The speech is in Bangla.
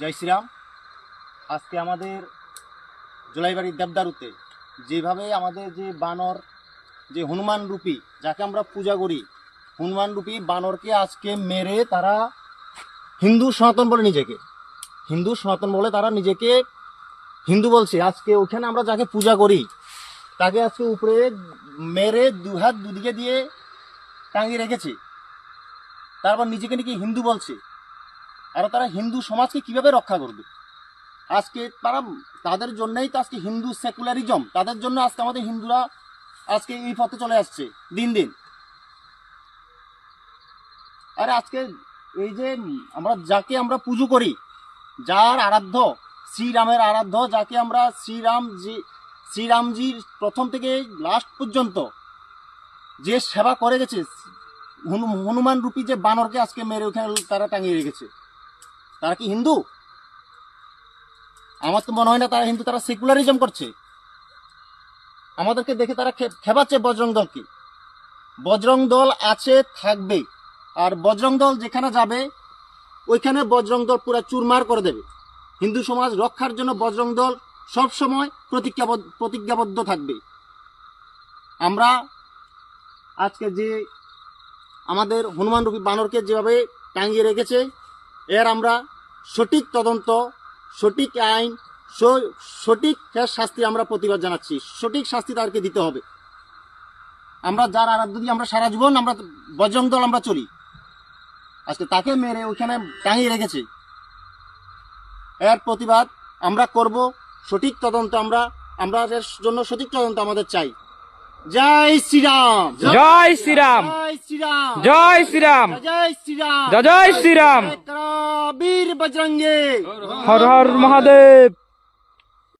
জয় শ্রীরাম। আজকে আমাদের জোলাইবাড়ির দেবদারুতে যেভাবে আমাদের যে বানর, যে হনুমান রূপী, যাকে আমরা পূজা করি, হনুমান রূপী বানরকে আজকে মেরে তারা হিন্দু সনাতন বলে নিজেকে। হিন্দু সনাতন বলে তারা নিজেকে হিন্দু বলছে। আজকে ওখানে আমরা যাকে পূজা করি, তাকে আজকে উপরে মেরে দুহাত দুদিকে দিয়ে টাঙিয়ে রেখেছে। তারপর নিজেকে নাকি হিন্দু বলছে। আর তারা হিন্দু সমাজকে কীভাবে রক্ষা করবে? আজকে তারা, তাদের জন্যই তো আজকে হিন্দু সেকুলারিজম, তাদের জন্য আজকে আমাদের হিন্দুরা আজকে এই পথে চলে আসছে, দিন দিন। আরে আজকে এই যে আমরা যাকে আমরা পুজো করি, যার আরাধ্য, শ্রীরামের আরাধ্য, যাকে আমরা শ্রীরাম জি, শ্রীরামজির প্রথম থেকে লাস্ট পর্যন্ত যে সেবা করে গেছে হনুমান রূপী যে বানরকে আজকে মেরে ওখানে তারা টাঙিয়ে রেখেছে। তারা কি হিন্দু? আমার তো মনে হয় না তারা হিন্দু, তারা সেকুলারিজম করছে। আমাদেরকে দেখে তারা খেপাচ্ছে বজরং দলকে বজরং দল আছে, থাকবে। আর বজরং দল যেখানে যাবে, ওইখানে বজরং দল পুরো চুরমার করে দেবে। হিন্দু সমাজ রক্ষার জন্য বজরং দল সব সময় প্রতিজ্ঞাবদ্ধ প্রতিজ্ঞাবদ্ধ থাকবে। আমরা আজকে যে আমাদের হনুমান রূপী বানরকে যেভাবে টাঙিয়ে রেখেছে এর আমরা সঠিক তদন্ত, সঠিক আইন সঠিক শাস্তি আমরা প্রতিবাদ জানাচ্ছি। সঠিক শাস্তি তাদেরকে দিতে হবে। আমরা যার আরাধ্য দিয়ে আমরা সারা জীবন আমরা বজরং দল আমরা চলি। আজকে তাকে মেরে ওইখানে টাঙিয়ে রেখেছে। এর প্রতিবাদ আমরা করব। সঠিক তদন্ত আমরা এর জন্য সঠিক তদন্ত আমাদের চাই। জয় শ্রীরাম। জয় শ্রীরাম। জয় শ্রীরাম। জয় শ্রীরাম। জয় শ্রীরাম। বীর বজরঙ্গে। হর হর মহাদেব।